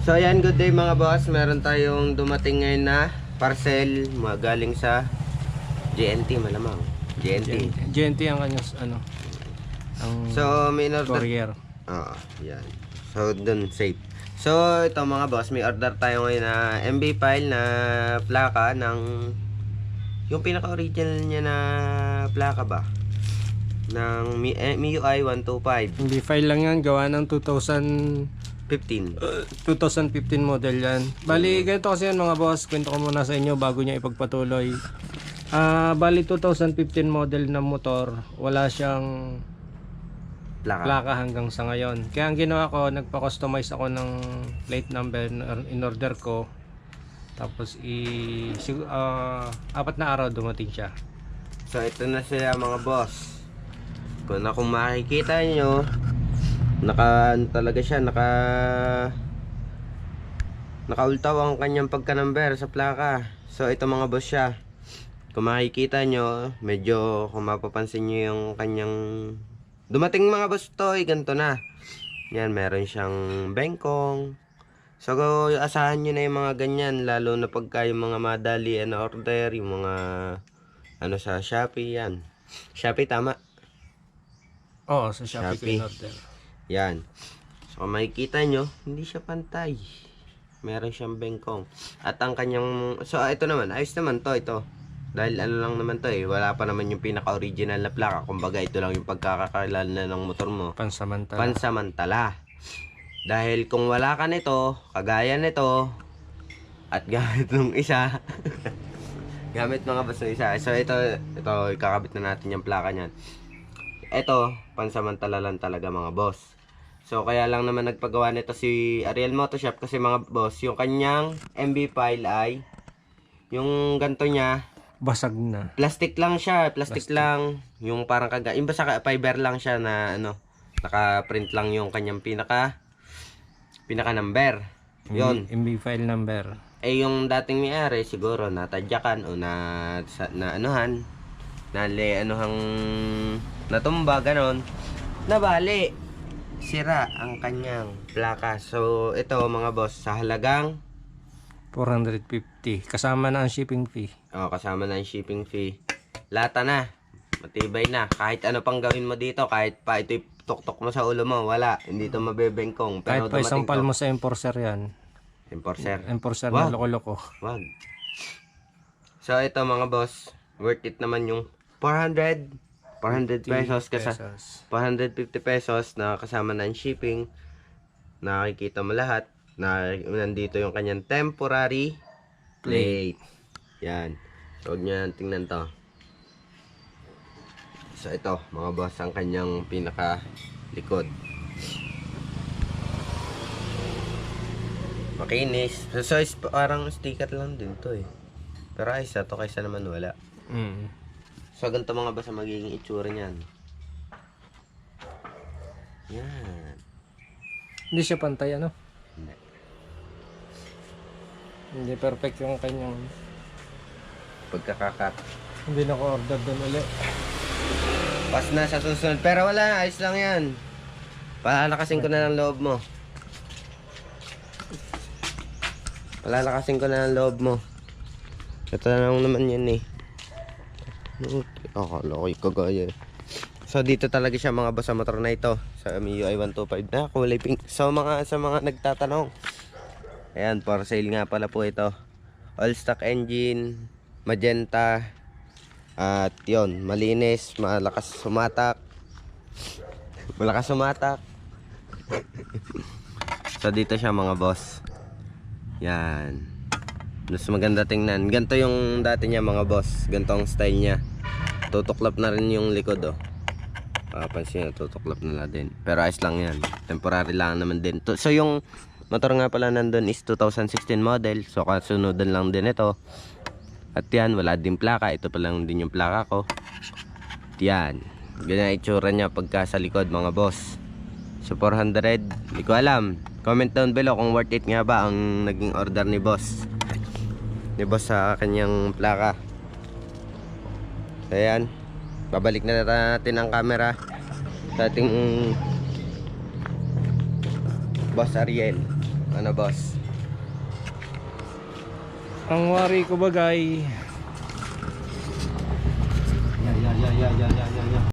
So ayan, good day mga boss. Meron tayong dumating ngayon na parcel magaling sa JNT malamang. JNT. GNT ang kanyang ano, ang So may in-order. courier. Oo, yan. So dun safe. So ito mga boss, may order tayo ngayon na MB file na plaka ng yung pinaka-original niya na plaka ba? Ng eh, MIUI 125 Hindi file lang yan, gawa ng 2000, 15. 2015 model yan. Bali, ganito kasi yan mga boss, kwento ko muna sa inyo bago niya ipagpatuloy. Ah, bali 2015 model na motor, wala siyang Plaka. plaka hanggang sa ngayon. Kaya ang ginawa ko, nagpa-customize ako ng plate number in order ko. Tapos i sig- ah, apat na araw dumating siya. So ito na sila mga boss. Kung na kung makikita nyo, naka ano talaga siya, naka nakaultaw ang kanyang pagka-number sa plaka. So ito mga boss siya. Kung makikita nyo, medyo kung mapapansin nyo yung kanyang dumating mga boss to, eh, ganito na. Yan, meron siyang bengkong. So, asahan nyo na yung mga ganyan, lalo na pagka yung mga madali na order, yung mga ano sa Shopee, yan. Shopee, tama. Oo, sa Shopee, Shopee. ko in order. Yan. So, makikita nyo, hindi siya pantay. Meron siyang bengkong. At ang kanyang... So, ito naman. Ayos naman to, ito. Dahil ano lang naman to eh. Wala pa naman yung pinaka-original na plaka. Kumbaga, ito lang yung pagkakakilala ng motor mo. Pansamantala. Pansamantala. Dahil kung wala ka nito, kagaya nito, at gamit nung isa, gamit mga basta isa. So, ito, ito, ikakabit na natin yung plaka niyan. Ito, pansamantala lang talaga mga boss. So, kaya lang naman nagpagawa nito si Ariel Motoshop kasi mga boss, yung kanyang MB file ay yung ganto niya, Basag na. plastic lang siya, plastic, lang, yung parang kaga, yung basta fiber lang siya na ano, naka-print lang yung kanyang pinaka pinaka number. Yon. MB file number. Eh yung dating may-ari siguro natadyakan o na sa, na anuhan, na le anuhang natumba ganon. Nabali. Sira ang kanyang plaka. So ito mga boss sa halagang 450. Kasama na ang shipping fee. Oh, kasama na yung shipping fee. Lata na. Matibay na. Kahit ano pang gawin mo dito, kahit pa ito tuktok mo sa ulo mo, wala. Hindi to mabebengkong. Kahit Pero pa isang palmo sa enforcer yan. Enforcer. Enforcer Wow. na loko-loko. Wag. So, ito mga boss, worth it naman yung 400, 400 pesos kasi Pesos. 450 pesos na kasama na shipping. Nakikita mo lahat na nandito yung kanyang temporary plate. Yan. So, huwag nyo tingnan to. So, ito, mga boss, ang kanyang pinaka likod. Makinis. So, so parang sticker lang din to eh. Pero ayos na to kaysa naman wala. Mm. So, ganito mga ang magiging itsura niyan. Yan. Hindi siya pantay ano? Hindi. Hindi perfect yung kanyang... Pagkakakat. Hindi na ko order doon ulit. Pas na sa susunod. Pero wala, ayos lang yan. Palalakasin ko na ng loob mo. Palalakasin ko na ng loob mo. Ito na lang naman yan eh. Akala ko kagaya. So dito talaga siya mga boss sa motor na ito sa MIUI 125 na kulay pink. So mga sa mga nagtatanong. Ayan, for sale nga pala po ito. All stock engine, magenta, at yon malinis, malakas sumatak. Malakas sumatak. so dito siya mga boss. Yan. Mas maganda tingnan. Ganto yung dati niya mga boss. Ganto ang style niya. Tutuklap na rin yung likod oh. Papansin nyo, tutuklap na din. Pero ayos lang yan. Temporary lang naman din. To- So yung motor nga pala nandun is 2016 model. So kasunodan lang din ito. At yan, wala din plaka. Ito pa lang din yung plaka ko. At yan. Ganyan itsura niya pagka sa likod mga boss. So 400, hindi ko alam. Comment down below kung worth it nga ba ang naging order ni boss. Ni boss sa kanyang plaka. So yan. Babalik na natin ang camera sa ating boss Ariel. Ano boss? Ang wari ko bagay, Yan, yan, yan, yan, yan, yan.